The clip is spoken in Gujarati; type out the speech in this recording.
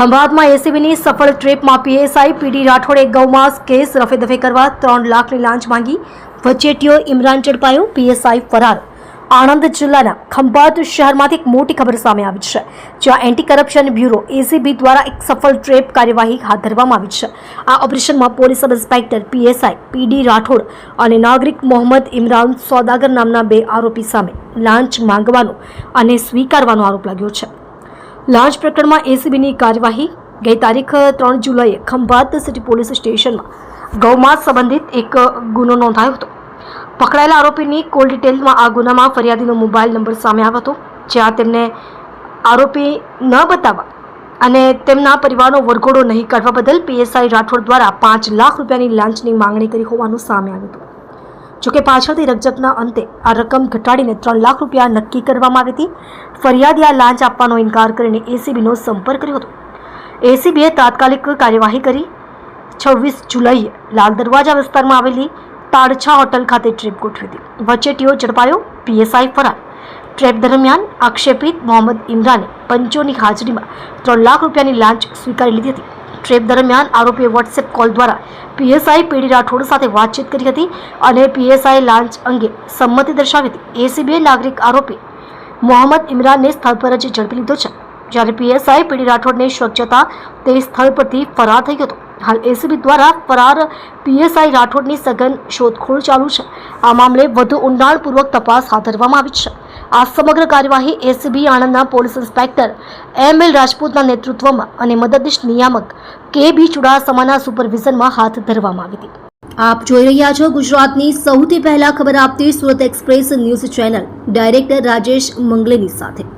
ખંભાતમાં એસીબીની સફળ ટ્રીપમાં પીએસઆઈ પીડી રાઠોડે ગૌમાંસ કેસ રફેદફે કરવા ત્રણ લાખની લાંચ માંગી. વચેટીઓ ઇમરાન ઝડપાયો પીએસઆઈ ફરાર. આણંદ જિલ્લાના ખંભાત શહેરમાંથી એક મોટી ખબર સામે આવી છે, જ્યાં એન્ટી કરપ્શન બ્યુરો એસીબી દ્વારા એક સફળ ટ્રેપ કાર્યવાહી હાથ ધરવામાં આવી છે. આ ઓપરેશનમાં police sub inspector PSI PD Rathod અને નાગરિક મોહમ્મદ ઇમરાન સોદાગર નામના બે આરોપી સામે લાંચ માંગવાનો અને સ્વીકારવાનો આરોપ લાગ્યો છે. લાંચ પ્રકરણમાં એસીબીની કાર્યવાહી. ગઈ તારીખ ત્રણ જુલાઈએ ખંભાત સિટી પોલીસ સ્ટેશનમાં ગૌમાં સંબંધિત એક ગુનો નોંધાયો હતો. પકડાયેલા આરોપીની કોલ ડિટેલમાં આ ગુનામાં ફરિયાદીનો મોબાઈલ નંબર સામે આવ્યો હતો, જ્યાં તેમને આરોપી ન બતાવવા અને તેમના પરિવારનો વરઘોડો નહીં કાઢવા બદલ પીએસઆઈ રાઠોડ દ્વારા પાંચ લાખ રૂપિયાની લાંચની માંગણી કરી હોવાનું સામે આવ્યું હતું. જોકે પાછળથી રકજકના અંતે આ રકમ ઘટાડીને ત્રણ લાખ રૂપિયા નક્કી કરવામાં આવી હતી. ફરિયાદી આ લાંચ આપવાનો ઇનકાર કરીને એસીબીનો સંપર્ક કર્યો હતો. એસીબીએ તાત્કાલિક કાર્યવાહી કરી છવ્વીસ જુલાઈએ લાલ દરવાજા વિસ્તારમાં આવેલી તાડછા હોટલ ખાતે ટ્રીપ ગોઠવી હતી. વચેટીઓ ઝડપાયો પીએસઆઈ ફરાર. ટ્રેપ દરમિયાન આક્ષેપિત મોહમ્મદ ઇમરાને પંચોની હાજરીમાં ત્રણ લાખ રૂપિયાની લાંચ સ્વીકારી લીધી હતી. ટ્રેપ દરમિયાન આરોપીએ વોટ્સએપ કોલ દ્વારા પીએસઆઈ પીડી રાઠોડ સાથે વાતચીત કરી હતી અને પીએસઆઈ લાંચ અંગે સંમતિ દર્શાવી હતી. એસીબીએ નાગરિક આરોપી મોહમ્મદ ઇમરાનને સ્થળ પર જ ઝડપી લીધો છે. જ્યારે પીએસઆઈ પીડી રાઠોડને શક તે સ્થળ પરથી ફરાર થઈ ગયો હાલ એસીબી દ્વારા ફરાર પીએસઆઈ રાઠોડની સઘન શોધખોળ ચાલુ છે. આ મામલે વધુ ઊંડાણપૂર્વક તપાસ હાથ ધરવામાં આવી છે. આ સમગ્ર કાર્યવાહી એસીબી, આણંદના પોલીસ ઇન્સ્પેક્ટર એમ એલ રાજપૂતના નેતૃત્વમાં અને મદદનીશ નિયામક કે બી ચુડાસમાના સુપરવિઝનમાં હાથ ધરવામાં આવી હતી. આપ જોઈ રહ્યા છો ગુજરાતની સૌથી પહેલા ખબર આપતી Surat express news channel. Director Rajesh મંગલેની સાથે.